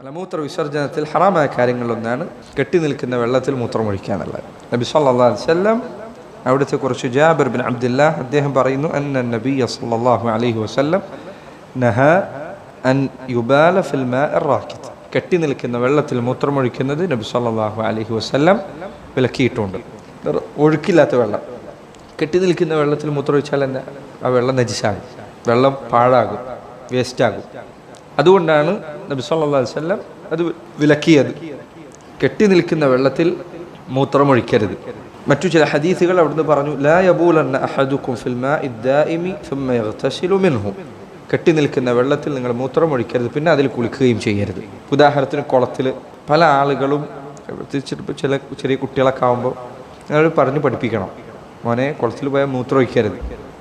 മലമൂത്ര വിസർജനത്തിൽ ഹറാമായ കാര്യങ്ങളിലൊന്നാണ് കെട്ടി നിൽക്കുന്ന വെള്ളത്തിൽ മൂത്രമൊഴിക്കുക എന്നുള്ളത് നബി സല്ലാ വല്ലം അവിടുത്തെ കുറച്ച് ജാബിർ ബിൻ അബ്ദുല്ല അദ്ദേഹം പറയുന്നു അന്ന നബി സല്ലല്ലാഹു അലൈഹി വസല്ലം നഹ അൻ യുബാല കെട്ടി നിൽക്കുന്ന വെള്ളത്തിൽ മൂത്രമൊഴിക്കുന്നത് നബി സല്ലാഹു അലഹി വസ്ല്ലം വിലക്കിയിട്ടുണ്ട്. ഒഴുക്കില്ലാത്ത വെള്ളം. കെട്ടി നിൽക്കുന്ന വെള്ളത്തിൽ മൂത്രമൊഴിച്ചാൽ എന്താ ആ വെള്ളം നജിസാകും. വെള്ളം പാഴാകും വേസ്റ്റാകും. അതുകൊണ്ടാണ് നബി സല്ലാ വല്ലം അത് വിലക്കിയത്. കെട്ടി നിൽക്കുന്ന വെള്ളത്തിൽ മൂത്രമൊഴിക്കരുത്. മറ്റു ചില ഹദീസുകൾ അവിടുന്ന് പറഞ്ഞു ലാ മിൻഹു. കെട്ടി നിൽക്കുന്ന വെള്ളത്തിൽ നിങ്ങൾ മൂത്രമൊഴിക്കരുത് പിന്നെ അതിൽ കുളിക്കുകയും ചെയ്യരുത്. ഉദാഹരണത്തിന് കുളത്തിൽ പല ആളുകളും പ്രത്യേകിച്ചിട്ട് ചില ചെറിയ കുട്ടികളൊക്കെ ആകുമ്പോൾ ഞങ്ങൾ പറഞ്ഞ് പഠിപ്പിക്കണം മോനെ കുളത്തിൽ പോയാൽ മൂത്രമൊഴിക്കരുത്.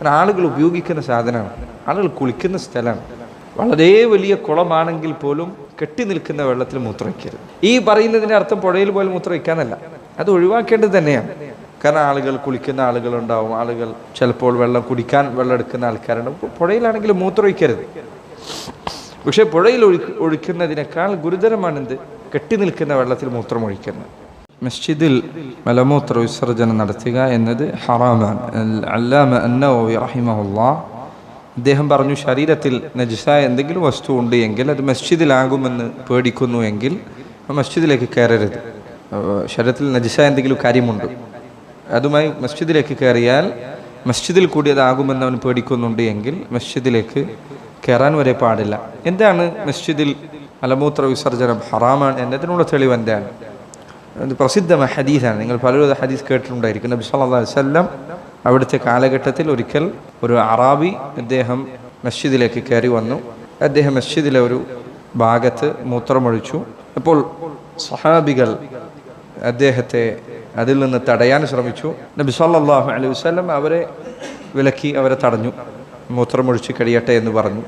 ആളുകൾ ഉപയോഗിക്കുന്ന സാധനമാണ് ആളുകൾ കുളിക്കുന്ന സ്ഥലമാണ്. വളരെ വലിയ കുളമാണെങ്കിൽ പോലും കെട്ടി നിൽക്കുന്ന വെള്ളത്തിൽ മൂത്രമൊഴിക്കരുത് ഈ പറയുന്നതിന്റെ അർത്ഥം പുഴയിൽ പോലും മൂത്രമൊഴിക്കാന്നല്ല അത് ഒഴിവാക്കേണ്ടത് തന്നെയാണ്. കാരണം ആളുകൾ കുളിക്കുന്ന ആളുകളുണ്ടാവും. ആളുകൾ ചിലപ്പോൾ വെള്ളം കുടിക്കാൻ വെള്ളം എടുക്കുന്ന ആൾക്കാരുണ്ടാവും. ഇപ്പോൾ പുഴയിലാണെങ്കിൽ മൂത്രമൊഴിക്കരുത് പക്ഷേ പുഴയിൽ ഒഴി ഒഴിക്കുന്നതിനേക്കാൾ ഗുരുതരമാണെന്ത്? കെട്ടി നിൽക്കുന്ന വെള്ളത്തിൽ മൂത്രമൊഴിക്കുന്നത് മസ്ജിദിൽ മലമൂത്ര വിസർജനം നടത്തുക എന്നത് ഹറാമാണ്. അല്ലാമ അന്നവി റഹിമഹുല്ലാ അദ്ദേഹം പറഞ്ഞു ശരീരത്തിൽ നജിസായ എന്തെങ്കിലും വസ്തു ഉണ്ട് എങ്കിൽ അത് മസ്ജിദിലാകുമെന്ന് പേടിക്കുന്നു എങ്കിൽ മസ്ജിദിലേക്ക് കയറരുത്. ശരീരത്തിൽ നജിസായ എന്തെങ്കിലും കാര്യമുണ്ട്. അതുമായി മസ്ജിദിലേക്ക് കയറിയാൽ മസ്ജിദിൽ കൂടി അതാകുമെന്ന് അവൻ പേടിക്കുന്നുണ്ട് എങ്കിൽ മസ്ജിദിലേക്ക് കയറാൻ വരെ പാടില്ല. എന്താണ് മസ്ജിദിൽ മലമൂത്ര വിസർജനം? ഹറാമാണ്. എന്നതിനുള്ള തെളിവ് എന്താണ്? പ്രസിദ്ധമായ ഹദീസാണ്. നിങ്ങൾ പലരും ഹദീസ് കേട്ടിട്ടുണ്ടായിരിക്കും. നബി അലൈഹി വസല്ലം അവിടുത്തെ കാലഘട്ടത്തിൽ ഒരിക്കൽ ഒരു അറാബി അദ്ദേഹം മസ്ജിദിലേക്ക് കയറി വന്നു. അദ്ദേഹം മസ്ജിദിലെ ഒരു ഭാഗത്ത് മൂത്രമൊഴിച്ചു. അപ്പോൾ സഹാബികൾ അദ്ദേഹത്തെ അതിൽ നിന്ന് തടയാൻ ശ്രമിച്ചു. നബി സല്ലാഹു അലൈഹി വസ്ലം അവരെ വിലക്കി അവരെ തടഞ്ഞു. മൂത്രമൊഴിച്ച് കഴിയട്ടെ എന്ന് പറഞ്ഞു.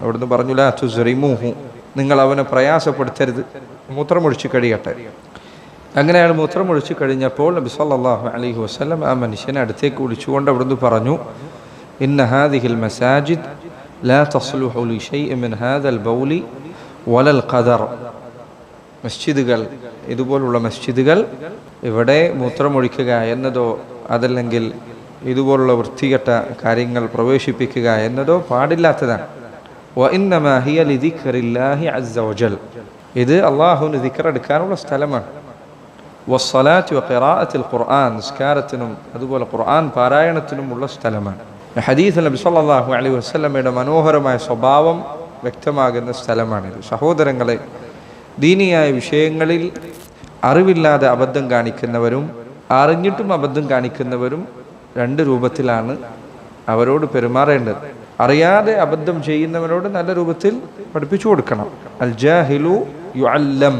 അവിടുന്ന് പറഞ്ഞു ലാ തുറിമൂഹു നിങ്ങൾ അവനെ പ്രയാസപ്പെടുത്തരുത്. മൂത്രമൊഴിച്ച് കഴിയട്ടെ. അങ്ങനെ അയാൾ മൂത്രമൊഴിച്ചു കഴിഞ്ഞപ്പോൾ നബി സല്ലാഹു അലൈഹി വസ്ലം ആ മനുഷ്യനെ അടുത്തേക്ക് വിളിച്ചുകൊണ്ട് അവിടുന്ന് പറഞ്ഞു ഇന്ന ഹാദിഹിൽ മസാജിദ് ലാ തസ്ലുഹുലി ഷൈ മിൻ ഹാദൽ ബൗലി വലൽ ഖദർ. മസ്ജിദുകൾ ഇതുപോലുള്ള മസ്ജിദുകൾ ഇവിടെ മൂത്രമൊഴിക്കുക എന്നതോ അതല്ലെങ്കിൽ ഇതുപോലുള്ള വൃത്തികെട്ട കാര്യങ്ങൾ പ്രവേശിപ്പിക്കുക എന്നതോ പാടില്ലാത്തതാണ്. വ ഇന്നമാഹിയ ലിദിഖറില്ലാഹി അസ്സോജൽ ഇത് അള്ളാഹുവിന് ദിക്കറെടുക്കാനുള്ള സ്ഥലമാണ്. വസ്സലാത്ത് ഖിറാഅത്തിൽ ഖുർആൻ നിസ്കാരത്തിനും അതുപോലെ ഖുർആൻ പാരായണത്തിനുമുള്ള സ്ഥലമാണ്. ഹദീസ് നബി സല്ലല്ലാഹു അലൈഹി വസല്ലമയുടെ മനോഹരമായ സ്വഭാവം വ്യക്തമാകുന്ന സ്ഥലമാണിത്. സഹോദരങ്ങളെ ദീനിയായ വിഷയങ്ങളിൽ അറിവില്ലാതെ അബദ്ധം കാണിക്കുന്നവരും അറിഞ്ഞിട്ടും അബദ്ധം കാണിക്കുന്നവരും രണ്ട് രൂപത്തിലാണ് അവരോട് പെരുമാറേണ്ടത്. അറിയാതെ അബദ്ധം ചെയ്യുന്നവരോട് നല്ല രൂപത്തിൽ പഠിപ്പിച്ചു കൊടുക്കണം. അൽ ജാഹിലു യുഅല്ലം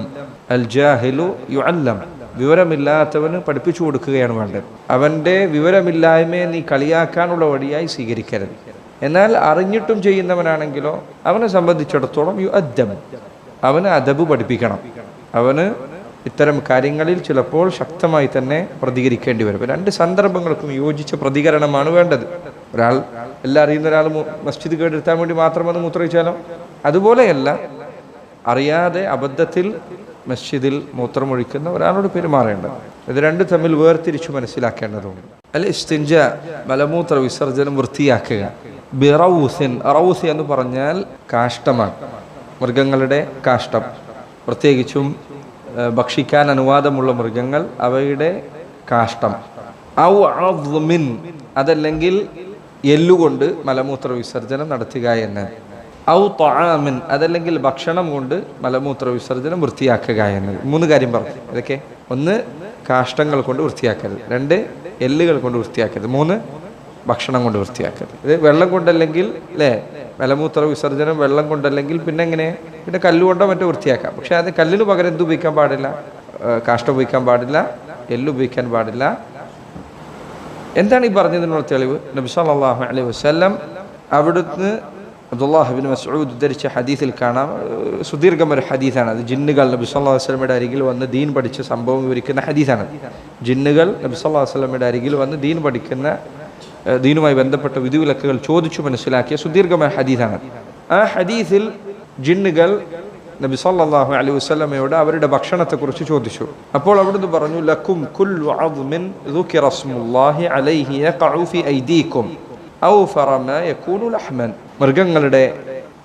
അൽ ജാഹിലു യുഅല്ലം. വിവരമില്ലാത്തവന് പഠിപ്പിച്ചു കൊടുക്കുകയാണ് വേണ്ടത്. അവന്റെ വിവരമില്ലായ്മയെ നീ കളിയാക്കാനുള്ള വഴിയായി സ്വീകരിക്കരുത്. എന്നാൽ അറിഞ്ഞിട്ടും ചെയ്യുന്നവനാണെങ്കിലോ അവനെ സംബന്ധിച്ചിടത്തോളം യു അദ്ദം. അവന് അദബ് പഠിപ്പിക്കണം. അവന് ഇത്തരം കാര്യങ്ങളിൽ ചിലപ്പോൾ ശക്തമായി തന്നെ പ്രതികരിക്കേണ്ടി വരും. രണ്ട് സന്ദർഭങ്ങൾക്കും യോജിച്ച പ്രതികരണമാണ് വേണ്ടത്. ഒരാൾ എല്ലാം അറിയുന്ന ഒരാൾ മസ്ജിദ് കേടെടുത്താൻ വേണ്ടി മാത്രം അത് മൂത്രമൊഴിച്ചാലോ? അതുപോലെയല്ല അറിയാതെ അബദ്ധത്തിൽ മസ്ജിദിൽ മൂത്രമൊഴിക്കുന്ന ഒരാളോട് പെരുമാറേണ്ടത് ഇത് രണ്ട് തമ്മിൽ വേർതിരിച്ചു മനസ്സിലാക്കേണ്ടതുണ്ട്. അല്ല ഇസ്തിഞ്ച മലമൂത്ര വിസർജനം വൃത്തിയാക്കുക. ബിറൌസിൻ റൌസ് എന്ന് പറഞ്ഞാൽ കാഷ്ടമാണ്. മൃഗങ്ങളുടെ കാഷ്ടം. പ്രത്യേകിച്ചും ഭക്ഷിക്കാൻ അനുവാദമുള്ള മൃഗങ്ങൾ അവയുടെ കാഷ്ടം. ഔ അതല്ലെങ്കിൽ എല്ലുകൊണ്ട് മലമൂത്ര വിസർജനം നടത്തുക എന്ന്. ഔ തൊഴാമിൻ അതല്ലെങ്കിൽ ഭക്ഷണം കൊണ്ട് മലമൂത്ര വിസർജനം വൃത്തിയാക്കുക എന്നത്. മൂന്ന് കാര്യം പറഞ്ഞു ഇതൊക്കെ ഒന്ന് കാഷ്ടങ്ങൾ കൊണ്ട് വൃത്തിയാക്കരുത്. രണ്ട് എല്ലുകൾ കൊണ്ട് വൃത്തിയാക്കരുത്. മൂന്ന് ഭക്ഷണം കൊണ്ട് വൃത്തിയാക്കരുത്. ഇത് വെള്ളം കൊണ്ടല്ലെങ്കിൽ അല്ലേ മലമൂത്ര വിസർജനം വെള്ളം കൊണ്ടല്ലെങ്കിൽ പിന്നെ എങ്ങനെ? പിന്നെ കല്ലുകൊണ്ടോ മറ്റോ വൃത്തിയാക്കാം. പക്ഷെ അത് കല്ലിന് പകരം എന്ത് ഉപയോഗിക്കാൻ പാടില്ല. കാഷ്ടം ഉപയോഗിക്കാൻ പാടില്ല. എല്ല് ഉപയോഗിക്കാൻ പാടില്ല. എന്താണ് ഈ പറഞ്ഞതിനുള്ള തെളിവ്? നബി സല്ലല്ലാഹു അലൈഹി വസ്ലം അവിടുന്ന് അബ്ദുല്ലാഹിബിൻ മസൂദ് ഉദ്ധരിച്ച ഹദീസിൽ കാണാം. സുദീർഘം ഒരു ഹദീസാണ്. അത് ജിന്നുകൾ നബി സല്ലല്ലാഹു അലൈഹി വസല്ലമയുടെ അരികിൽ വന്ന് ദീൻ പഠിച്ച സംഭവം വിവരിക്കുന്ന ഹദീസാണ്. ജിന്നുകൾ നബി സല്ലല്ലാഹു അലൈഹി വസല്ലമയുടെ അരികിൽ വന്ന് ദീൻ പഠിക്കുന്ന ദീനുമായി ബന്ധപ്പെട്ട വിധിവിലക്കുകൾ ചോദിച്ചു മനസ്സിലാക്കിയ സുദീർഘമായ ഹദീസാണ്. ആ ഹദീസിൽ ജിന്നുകൾ നബി സല്ലാഹു അലൈഹി വസ്ലമയോട് അവരുടെ ഭക്ഷണത്തെക്കുറിച്ച് ചോദിച്ചു. അപ്പോൾ അവിടുന്ന് പറഞ്ഞു ലക്കും കുല്ലു അദ്മിൻ ലഹ്മൻ. മൃഗങ്ങളുടെ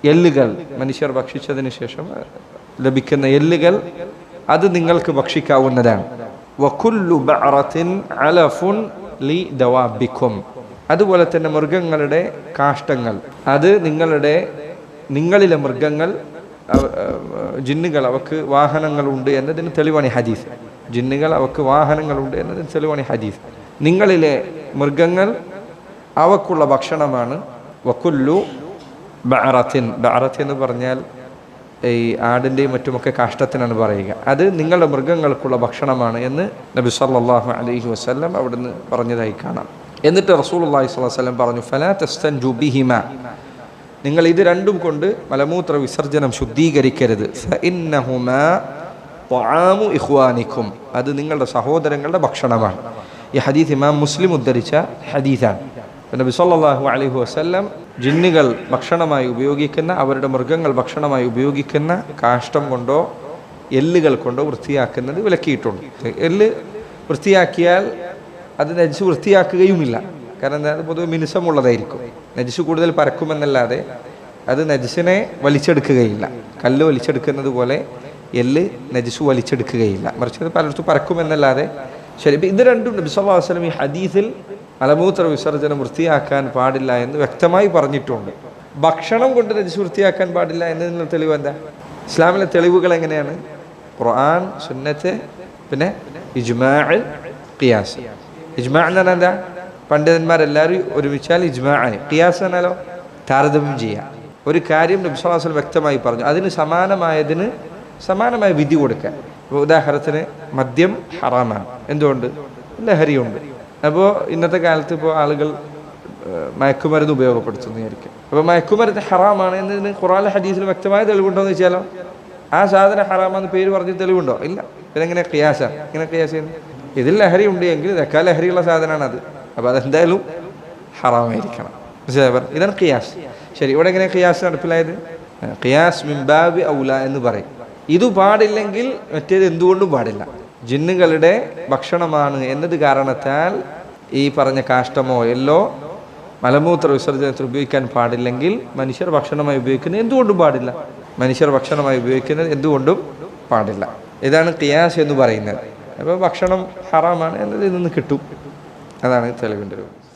എല്ലുകൾ മനുഷ്യർ ഭക്ഷിച്ചതിന് ശേഷം ലഭിക്കുന്ന എല്ലുകൾ അത് നിങ്ങൾക്ക് ഭക്ഷിക്കാവുന്നതാണ്. അതുപോലെ തന്നെ മൃഗങ്ങളുടെ കാഷ്ടങ്ങൾ. അത് നിങ്ങളുടെ നിങ്ങളിലെ മൃഗങ്ങൾ ജിന്നുകൾ അവക്ക് വാഹനങ്ങളുണ്ട് എന്നതിന് തെളിവാണ് ഹദീസ്. ജിന്നുകൾ അവക്ക് വാഹനങ്ങളുണ്ട് എന്നതിന് തെളിവാണ് ഹദീസ്. നിങ്ങളിലെ മൃഗങ്ങൾ അവക്കുള്ള ഭക്ഷണമാണ്. വക്കുല്ലു ബഅറത്തിൻ. ബഅറത്ത് എന്ന് പറഞ്ഞാൽ ഈ ആടിന്റെയും മറ്റുമൊക്കെ കാഷ്ടത്തിനാണ് പറയുക. അത് നിങ്ങളുടെ മൃഗങ്ങൾക്കുള്ള ഭക്ഷണമാണ് എന്ന് നബി സല്ലാഹു അലൈഹി വസല്ലം അവിടുന്ന് പറഞ്ഞതായി കാണാം. എന്നിട്ട് റസൂൽ അള്ളാഹി വസല്ലം പറഞ്ഞു ഫലാ തസ്തൻജു ബിഹിമ. നിങ്ങൾ ഇത് രണ്ടും കൊണ്ട് മലമൂത്ര വിസർജനം ശുദ്ധീകരിക്കരുത്. ഇഖ്വാനിക്കും. അത് നിങ്ങളുടെ സഹോദരങ്ങളുടെ ഭക്ഷണമാണ്. ഈ ഹദീസ് ഇമാം മുസ്ലിം ഉദ്ധരിച്ച ഹദീസാണ്. നബി സല്ലാഹു അലൈഹി വസല്ലം ജിന്നുകൾ ഭക്ഷണമായി ഉപയോഗിക്കുന്ന അവരുടെ മൃഗങ്ങൾ ഭക്ഷണമായി ഉപയോഗിക്കുന്ന കാഷ്ടം കൊണ്ടോ എല്ലുകൾ കൊണ്ടോ വൃത്തിയാക്കുന്നത് വിലക്കിയിട്ടുണ്ട്. എല്ല് വൃത്തിയാക്കിയാൽ അത് നജിച്ച് വൃത്തിയാക്കുകയുമില്ല. കാരണം എന്താ പൊതുവെ മിനുസമുള്ളതായിരിക്കും. നജിച്ച് കൂടുതൽ പരക്കുമെന്നല്ലാതെ അത് നജിസിനെ വലിച്ചെടുക്കുകയില്ല. കല്ല് വലിച്ചെടുക്കുന്നത് പോലെ എല്ല് നജിസ് വലിച്ചെടുക്കുകയില്ല. മറിച്ച് അത് പലയിടത്തും പരക്കുമെന്നല്ലാതെ ശരി. ഇത് രണ്ടും നബി വസല്ലം ഈ ഹദീസിൽ മലമൂത്ര വിസർജനം വൃത്തിയാക്കാൻ പാടില്ല എന്ന് വ്യക്തമായി പറഞ്ഞിട്ടുണ്ട്. ഭക്ഷണം കൊണ്ട് രജിച്ച് വൃത്തിയാക്കാൻ പാടില്ല എന്നതിനുള്ള തെളിവ് എന്താ? ഇസ്ലാമിലെ തെളിവുകൾ എങ്ങനെയാണ്? ഖുർആൻ സുന്നത്ത് പിന്നെ ഇജ്മാ ഖിയാസ്. ഇജ്മാ എന്ന് പറഞ്ഞാൽ എന്താ? പണ്ഡിതന്മാരെല്ലാവരും ഒരുമിച്ചാൽ ഇജ്മാ ആണ് ഖിയാസ് എന്നാലോ താരതമ്യം ചെയ്യുക. ഒരു കാര്യം നബി സ്വല്ലല്ലാഹു അലൈഹി വ്യക്തമായി പറഞ്ഞു. അതിന് സമാനമായതിന് സമാനമായ വിധി കൊടുക്കുക. ഉദാഹരണത്തിന് മദ്യം ഹറാമാണ്. എന്തുകൊണ്ട്? ലഹരിയുണ്ട്. അപ്പോൾ ഇന്നത്തെ കാലത്ത് ഇപ്പോൾ ആളുകൾ മയക്കുമരുന്ന് ഉപയോഗപ്പെടുത്തുന്നു വിചാരിക്കും. അപ്പോൾ മയക്കുമരുന്ന് ഹറാമാണ് എന്നതിന് ഖുറാൻ ഹദീസിൽ വ്യക്തമായ തെളിവുണ്ടോ എന്ന് വെച്ചാലോ ആ സാധനം ഹറാമെന്ന് പേര് പറഞ്ഞ് തെളിവുണ്ടോ? ഇല്ല. ഇതെങ്ങനെ ക്യാസ ഇങ്ങനെ ക്യാസ ഇതിൽ ലഹരി ഉണ്ട് എങ്കിൽ ഇതൊക്കെ ലഹരിയുള്ള സാധനമാണ് അത് അപ്പോൾ അതെന്തായാലും ഹറാമായിരിക്കണം. മനസ്സിലായി? ഇതാണ് ഖിയാസ്. ശരി ഇവിടെ എങ്ങനെ ഖിയാസ് നടപ്പിലായത്? ഖിയാസ് മിംബാബി ഔല എന്ന് പറയും. ഇത് പാടില്ലെങ്കിൽ മറ്റേത് എന്തുകൊണ്ടും പാടില്ല. ജിന്നുകളുടെ ഭക്ഷണമാണ് എന്നത് കാരണത്താൽ ഈ പറഞ്ഞ കാഷ്ടമോ എല്ലോ മലമൂത്ര വിസർജനത്തിൽ ഉപയോഗിക്കാൻ പാടില്ലെങ്കിൽ മനുഷ്യർ ഭക്ഷണമായി ഉപയോഗിക്കുന്നത് എന്തുകൊണ്ടും പാടില്ല. മനുഷ്യർ ഭക്ഷണമായി ഉപയോഗിക്കുന്നത് എന്തുകൊണ്ടും പാടില്ല. ഇതാണ് ഖിയാസ് എന്ന് പറയുന്നത്. അപ്പോൾ ഭക്ഷണം ഹറാമാണ് എന്നത് ഇതിൽ നിന്ന് കിട്ടും. അതാണ് തെളിവിന്റെ രൂപം.